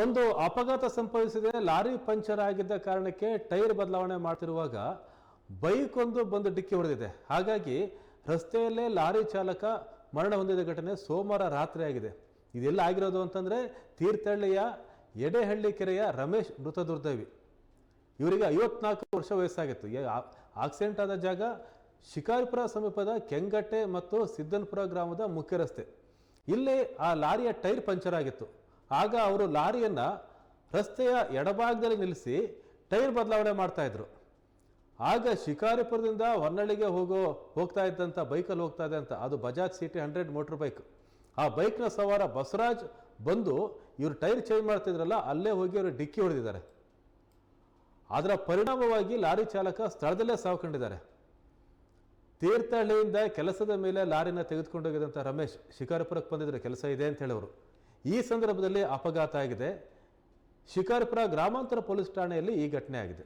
ಒಂದು ಅಪಘಾತ ಸಂಭವಿಸಿದೆ ಲಾರಿ ಪಂಚರ್ ಆಗಿದ್ದ ಕಾರಣಕ್ಕೆ ಟೈರ್ ಬದಲಾವಣೆ ಮಾಡ್ತಿರುವಾಗ ಬೈಕ್ ಒಂದು ಬಂದು ಡಿಕ್ಕಿ ಹೊಡೆದಿದೆ. ಹಾಗಾಗಿ ರಸ್ತೆಯಲ್ಲೇ ಲಾರಿ ಚಾಲಕ ಮರಣ ಹೊಂದಿದ ಘಟನೆ ಸೋಮವಾರ ರಾತ್ರಿ ಆಗಿದೆ. ಇದೆಲ್ಲ ಆಗಿರೋದು ಅಂತಂದ್ರೆ ತೀರ್ಥಹಳ್ಳಿಯ ಎಡೆಹಳ್ಳಿ ಕೆರೆಯ ರಮೇಶ್ ಮೃತ ದುರ್ದೈವಿ ಇವರಿಗೆ ಐವತ್ನಾಲ್ಕು ವರ್ಷ ವಯಸ್ಸಾಗಿತ್ತು. ಆಕ್ಸಿಡೆಂಟ್ ಆದ ಜಾಗ ಶಿಕಾರಿಪುರ ಸಮೀಪದ ಕೆಂಗಟ್ಟೆ ಮತ್ತು ಸಿದ್ದನ್ಪುರ ಗ್ರಾಮದ ಮುಖ್ಯ ರಸ್ತೆ ಇಲ್ಲಿ ಆ ಲಾರಿಯ ಟೈರ್ ಪಂಚರ್ ಆಗಿತ್ತು. ಆಗ ಅವರು ಲಾರಿಯನ್ನ ರಸ್ತೆಯ ಎಡಭಾಗದಲ್ಲಿ ನಿಲ್ಲಿಸಿ ಟೈರ್ ಬದಲಾವಣೆ ಮಾಡ್ತಾ ಇದ್ರು. ಆಗ ಶಿಕಾರಿಪುರದಿಂದ ಹೊನ್ನಳ್ಳಿಗೆ ಹೋಗೋ, ಹೋಗ್ತಾ ಇದ್ದಂಥ ಬೈಕಲ್ಲಿ ಹೋಗ್ತಾ ಇದೆ ಅಂತ ಅದು Bajaj CT hundred motor bike ಆ ಬೈಕ್ನ ಸವಾರ ಬಸವರಾಜ್ ಬಂದು ಇವರು ಟೈರ್ ಚೇಂಜ್ ಮಾಡ್ತಿದ್ರಲ್ಲ, ಅಲ್ಲೇ ಹೋಗಿ ಅವರು ಡಿಕ್ಕಿ ಹೊಡೆದಿದ್ದಾರೆ. ಅದರ ಪರಿಣಾಮವಾಗಿ ಲಾರಿ ಚಾಲಕ ಸ್ಥಳದಲ್ಲೇ ಸಾವುಕೊಂಡಿದ್ದಾರೆ. ತೀರ್ಥಹಳ್ಳಿಯಿಂದ ಕೆಲಸದ ಮೇಲೆ ಲಾರಿನ ತೆಗೆದುಕೊಂಡೋಗಿದಂಥ ರಮೇಶ್, ಶಿಕಾರಿಪುರಕ್ಕೆ ಬಂದಿದ್ರೆ ಕೆಲಸ ಇದೆ ಅಂತ ಹೇಳೋರು. ಈ ಸಂದರ್ಭದಲ್ಲಿ ಅಪಘಾತ ಆಗಿದೆ. ಶಿಕಾರ್ಪುರ ಗ್ರಾಮಾಂತರ ಪೊಲೀಸ್ ಠಾಣೆಯಲ್ಲಿ ಈ ಘಟನೆ ಆಗಿದೆ.